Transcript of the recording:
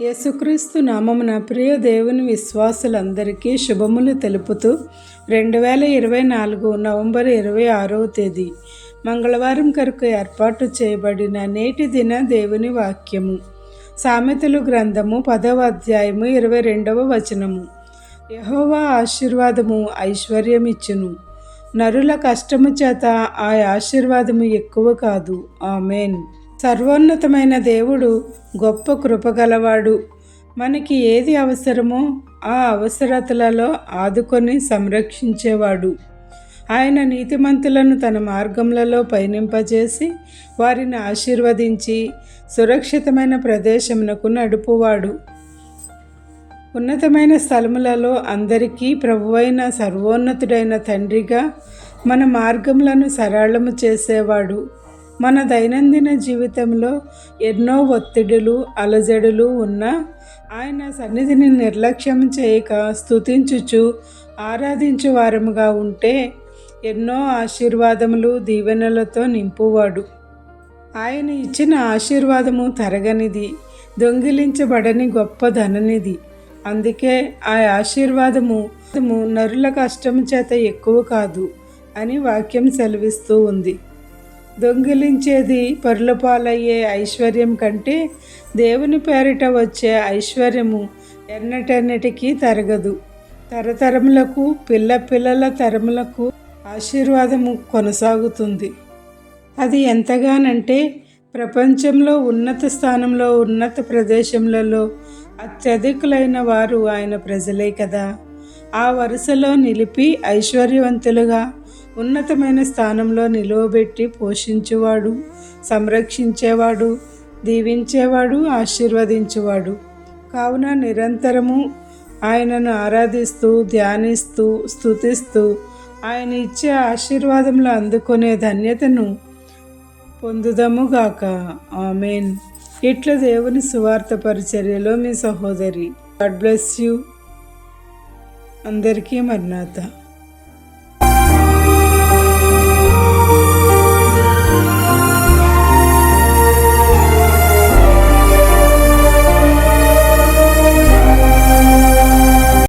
యేసుక్రీస్తు నామమున ప్రియ దేవుని విశ్వాసులందరికీ శుభములు తెలుపుతూ రెండు వేల ఇరవై నాలుగు నవంబర్ ఇరవై ఆరవ తేదీ మంగళవారం కొరకు ఏర్పాటు చేయబడిన నేటి దిన దేవుని వాక్యము. సామెతలు గ్రంథము పదవ అధ్యాయము ఇరవై రెండవ వచనము. యహోవా ఆశీర్వాదము ఐశ్వర్యమిచ్చును. నరుల కష్టము చేత ఆ ఆశీర్వాదము ఎక్కువ కాదు. ఆమెన్. సర్వోన్నతమైన దేవుడు గొప్ప కృపగలవాడు మనకి ఏది అవసరమో ఆ అవసరతలలో ఆదుకొని సంరక్షించేవాడు. ఆయన నీతిమంతులను తన మార్గములలో పయనింపజేసి వారిని ఆశీర్వదించి సురక్షితమైన ప్రదేశమునకు నడుపువాడు. ఉన్నతమైన స్థలములలో అందరికీ ప్రభువైన సర్వోన్నతుడైన తండ్రిగా మన మార్గములను సరళము చేసేవాడు. మన దైనందిన జీవితంలో ఎన్నో ఒత్తిడులు అలజడులు ఉన్నా ఆయన సన్నిధిని నిర్లక్ష్యం చేయక స్థుతించుచు ఆరాధించు వారముగా ఉంటే ఎన్నో ఆశీర్వాదములు దీవెనలతో నింపువాడు. ఆయన ఇచ్చిన ఆశీర్వాదము తరగనిది దొంగిలించబడని గొప్ప ధననిది. అందుకే ఆ ఆశీర్వాదము నరుల కష్టం చేత ఎక్కువ కాదు అని వాక్యం సెలవిస్తూ ఉంది. దొంగిలించేది పరులపాలయ్యే ఐశ్వర్యం కంటే దేవుని పేరిట వచ్చే ఐశ్వర్యము ఎన్నటెన్నటికీ తరగదు. తరతరములకు పిల్ల పిల్లల తరములకు ఆశీర్వాదము కొనసాగుతుంది. అది ఎంతగానంటే ప్రపంచంలో ఉన్నత స్థానంలో ఉన్నత ప్రదేశములలో అత్యధికులైన వారు ఆయన ప్రజలే కదా. ఆ వరుసలో నిలిపి ఐశ్వర్యవంతులుగా ఉన్నతమైన స్థానంలో నిలువబెట్టి పోషించువాడు సంరక్షించేవాడు దీవించేవాడు ఆశీర్వదించువాడు. కావున నిరంతరము ఆయనను ఆరాధిస్తూ ధ్యానిస్తూ స్థుతిస్తూ ఆయన ఇచ్చే ఆశీర్వాదంలో అందుకునే ధన్యతను పొందుదముగాక ఆమెన్. ఇట్ల దేవుని సువార్త పరిచర్యలో మీ సహోదరి. God bless you. అందరికీ మర్నాథ